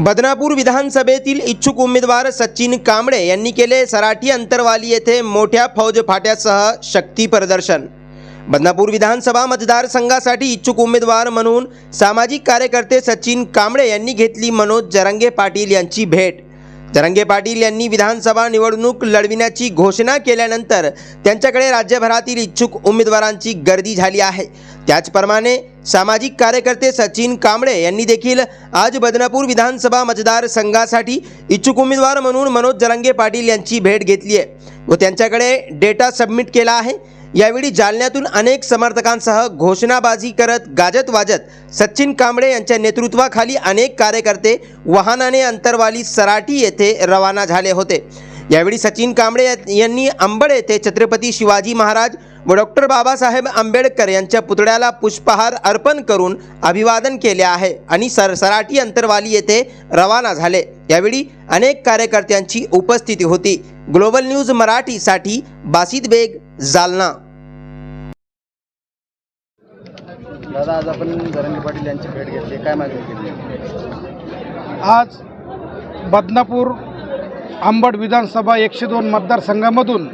बदनापूर विधानसभेतील इच्छुक उमेदवार सचिन कांबळे यांनी केले सराठी अंतरवाली येथे मोठ्या फौज फाट्यासह शक्ती प्रदर्शन. बदनापूर विधानसभा मतदारसंघासाठी इच्छुक उमेदवार म्हणून सामाजिक कार्यकर्ते सचिन कांबळे यांनी घेतली मनोज जरंगे पाटील यांची भेट. जरंगे पाटील यांनी विधानसभा निवडणूक लढविण्याची घोषणा केल्यानंतर त्यांच्याकडे राज्यभरातील इच्छुक उमेदवारांची गर्दी झाली आहे. त्याचप्रमाणे सामाजिक कार्यकर्ते सचिन कांबळे यांनी देखील आज बदनापूर विधानसभा मतदारसंघासाठी इच्छुक उमेदवार म्हणून मनोज जरंगे पाटील यांची भेट घेतली आहे व त्यांच्याकडे डेटा सबमिट केला आहे. यावेळी जालन्यातून अनेक समर्थकांसह घोषणाबाजी करत गाजत वाजत सचिन कांबळे यांच्या नेतृत्वाखाली अनेक कार्यकर्ते वाहनाने अंतरवाली सराटी येथे रवाना झाले होते. यावेळी सचिन कांबळे यांनी अंबड येथे छत्रपती शिवाजी महाराज व डॉक्टर बाबासाहेब आंबेडकर यांच्या पुतळ्याला पुष्पहार अर्पण करून अभिवादन केले आहे आणि सर सराटी अंतरवाली येथे रवाना झाले. यावेळी अनेक कार्यकर्त्यांची उपस्थिती होती. ग्लोबल न्यूज मराठीसाठी बासित बेग जालना. दादा आज आपण जरंगे पाटील यांची भेट घेतली. काय मागणी केली? आज बदनापूर आंबड विधानसभा एकशे दोन मतदारसंघामधून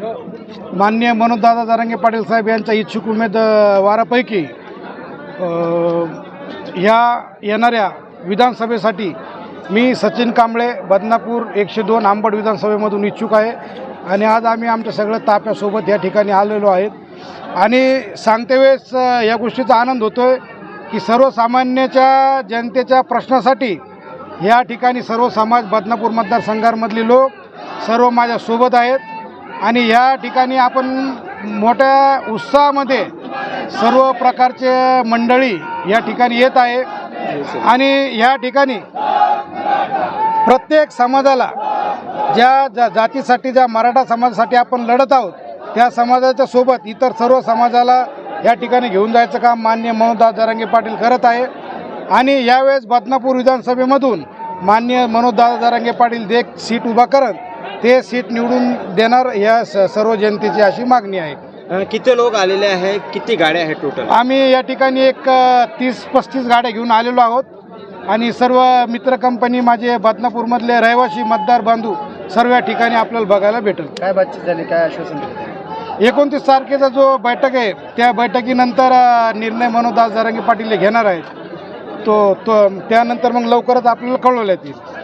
माननीय मनोजदादा जारंगे पाटील साहेब यांच्या इच्छुक उमेदवारापैकी ह्या येणाऱ्या विधानसभेसाठी मी सचिन कांबळे बदनापूर एकशे दोन आंबड विधानसभेमधून इच्छुक आहे. आणि आज आम्ही आमच्या सगळ्या ताफ्यासोबत या ठिकाणी आलेलो आहेत. आणि सांगते वेळेस या गोष्टीचा आनंद होतो आहे की सर्वसामान्याच्या जनतेच्या प्रश्नासाठी या ठिकाणी सर्व समाज बदनापूर मतदारसंघामधले लोक सर्व माझ्यासोबत आहेत. आणि या ठिकाणी आपण मोठ्या उत्साहामध्ये सर्व प्रकारचे मंडळी या ठिकाणी येत आहे. आणि या ठिकाणी प्रत्येक समाजाला ज्या ज्या जातीसाठी ज्या मराठा समाजासाठी आपण लढत आहोत त्या समाजाच्या सोबत इतर सर्व समाजाला या ठिकाणी घेऊन जायचं काम मान्य मनोजदास जरांगे पाटील करत आहे. आणि यावेळेस बदनापूर विधानसभेमधून मान्य मनोजदादा जरांगे पाटील जे सीट उभा करत ते सीट निवडून देणार या स- सर्व जनतेची अशी मागणी आहे. किती लोक आलेले आहे किती गाड्या आहेत टोटल आम्ही या ठिकाणी एक तीस पस्तीस गाड्या घेऊन आलेलो आहोत. आणि सर्व मित्र कंपनी माझे बदनापूरमधले रहिवासी मतदार बांधू सर्व या ठिकाणी आपल्याला बघायला भेटेल. काय बातचीत झाली? काय आश्वासन एकोणतीस तारखेचा जो बैठक आहे त्या बैठकीनंतर अ, निर्णय मनोदास जरांगे पाटील हे घेणार आहेत. तो तो त्यानंतर मग लवकरच आपल्याला कळवण्यात येईल